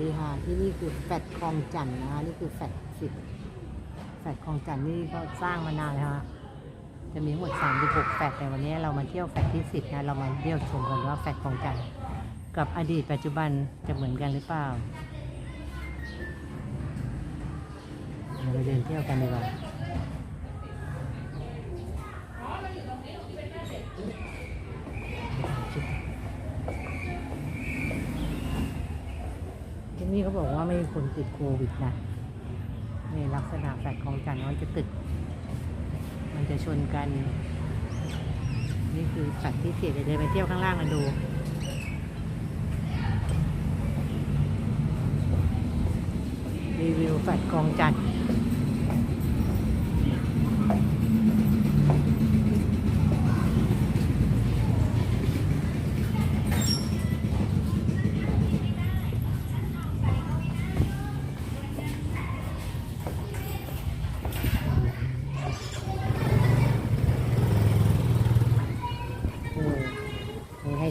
ดีค่ะที่นี่คือแฟดคลองจันทน์นะคะนี่คือแฟดสิบแฟดคลองจันทน์นี่ก็สร้างมานานแล้วค่ะจะมีทั้งหมด36แฟดแต่วันนี้เรามาเที่ยวแฟดที่10นะเรามาเที่ยวชมกันว่าแฟดคลองจันทน์กับอดีตปัจจุบันจะเหมือนกันหรือเปล่าเราไปเดินเที่ยวกันดีกว่า ที่นี่เขาบอกว่าไม่มีคนติดโควิดนะนี่ลักษณะแฟดคลองจันทน์มันจะตึก มันจะชนกัน นี่คือสัตว์ที่เสียเดินไปเที่ยวข้างล่างมาดูรีวิวแฟดกองจันทร์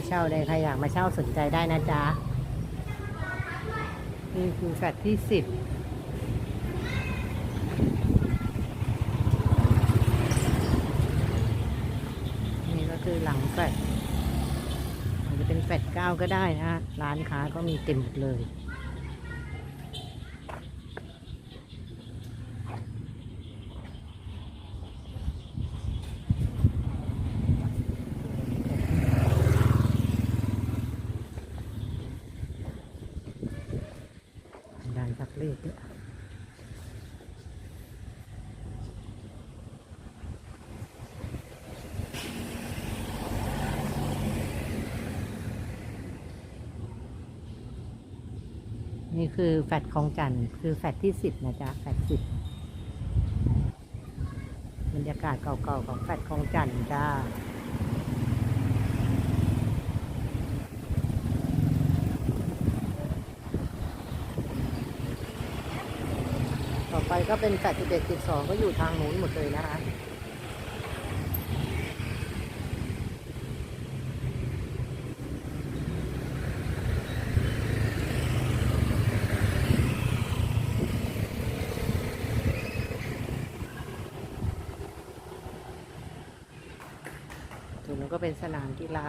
เช่าเลยใครอยากมาเช่าสนใจได้นะจ๊ะ นี่คือแฟตที่สิบนี่ก็คือหลังแฟดอาจจะเป็นแฟดเก้าก็ได้นะร้านค้าก็มีเต็มหมดเลย ด่านสั กเลขเนี่คือแฟดของจันต์คือแฟดที่สิบนะจ๊ะแฟดสิบบรรยากาศเก่าๆของแฟดของจันต์จ้า ต่อไปก็เป็น81 12ก็อยู่ทางนู้นหมดเลยนะคะส่วนนู้นก็เป็นสนามกีฬา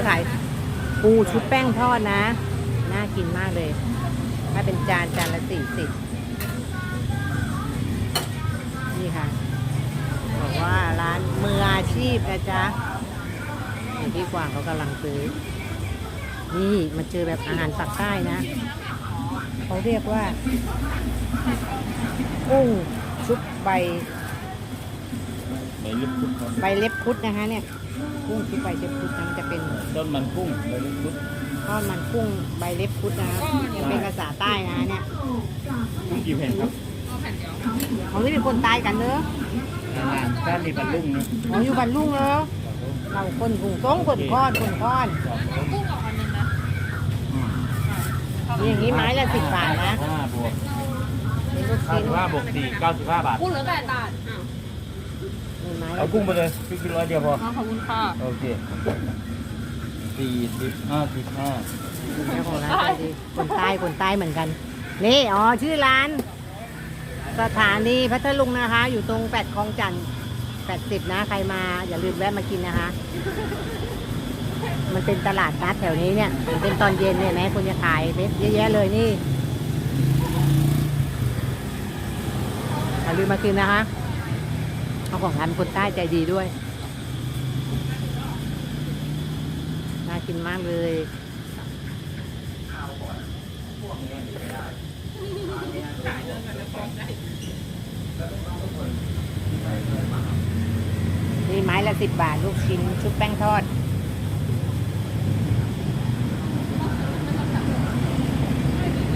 เดี๋ยวขายปูชุบแป้งทอดนะ น่ากินมากเลย ถ้าเป็นจานจานละสี่สิบนี่ค่ะ บอกว่าร้านมืออาชีพนะจ๊ะนี่พี่กวางเขากำลังซื้อ นี่มาเจอแบบอาหารปักใต้นะ เขาเรียกว่ากุ้งชุบใบใบลิบคุดครับใบเล็บพุดนะคะเนี่ย กุ้งชุบใบเล็บพุดนะมันจะเป็นต้นมันกุ้งใบลิบคุดทอดมันกุ้งใบเล็บพุดนะคะยังเป็นภาษาใต้นะเนี่ยกุ้งกี่แผ่นครับเขาไม่เป็นคนตายกันเนอะนานๆก้านนี่บรรลุงนะเขาอยู่บ้านลุงเนอะเราคนกุงต้องคนก้อนคนก้อนอืมนี่อย่างนี้ไม้ละสิบบาทนะห้าบวกเป็นลูกห้าชิ้นสิบห้าบวกสี่เก้าสิบห้าบาทกุ้งเหลือแปดบาท อ้าวนี่ไม้เอาละกุ้งไปเลยพี่กินร้อยเดียวพอขอบคุณค่ะโอเคสี่สิบห้าสิบห้าเจ้าของร้านใจดีคนใต้คนใต้เหมือนกัน นี่ อ๋อ ชื่อร้าน สถานีพัทลุงนะคะ อยู่ตรงแปดคลองจันทร์แปดสิบนะ ใครมา อย่าลืมแวะมากินนะคะ มันเป็นตลาดนัดแถวนี้เนี่ย มันเป็นตอนเย็นเนี่ยไหมคนจะขายเยอะแยะเลยนี่ อย่าลืมมากินนะคะ เอาของร้านคนใต้ใจดีด้วย น่ากินมากเลยนี่ไม้ละสิบบาท ลูกชิ้น ชุบแป้งทอด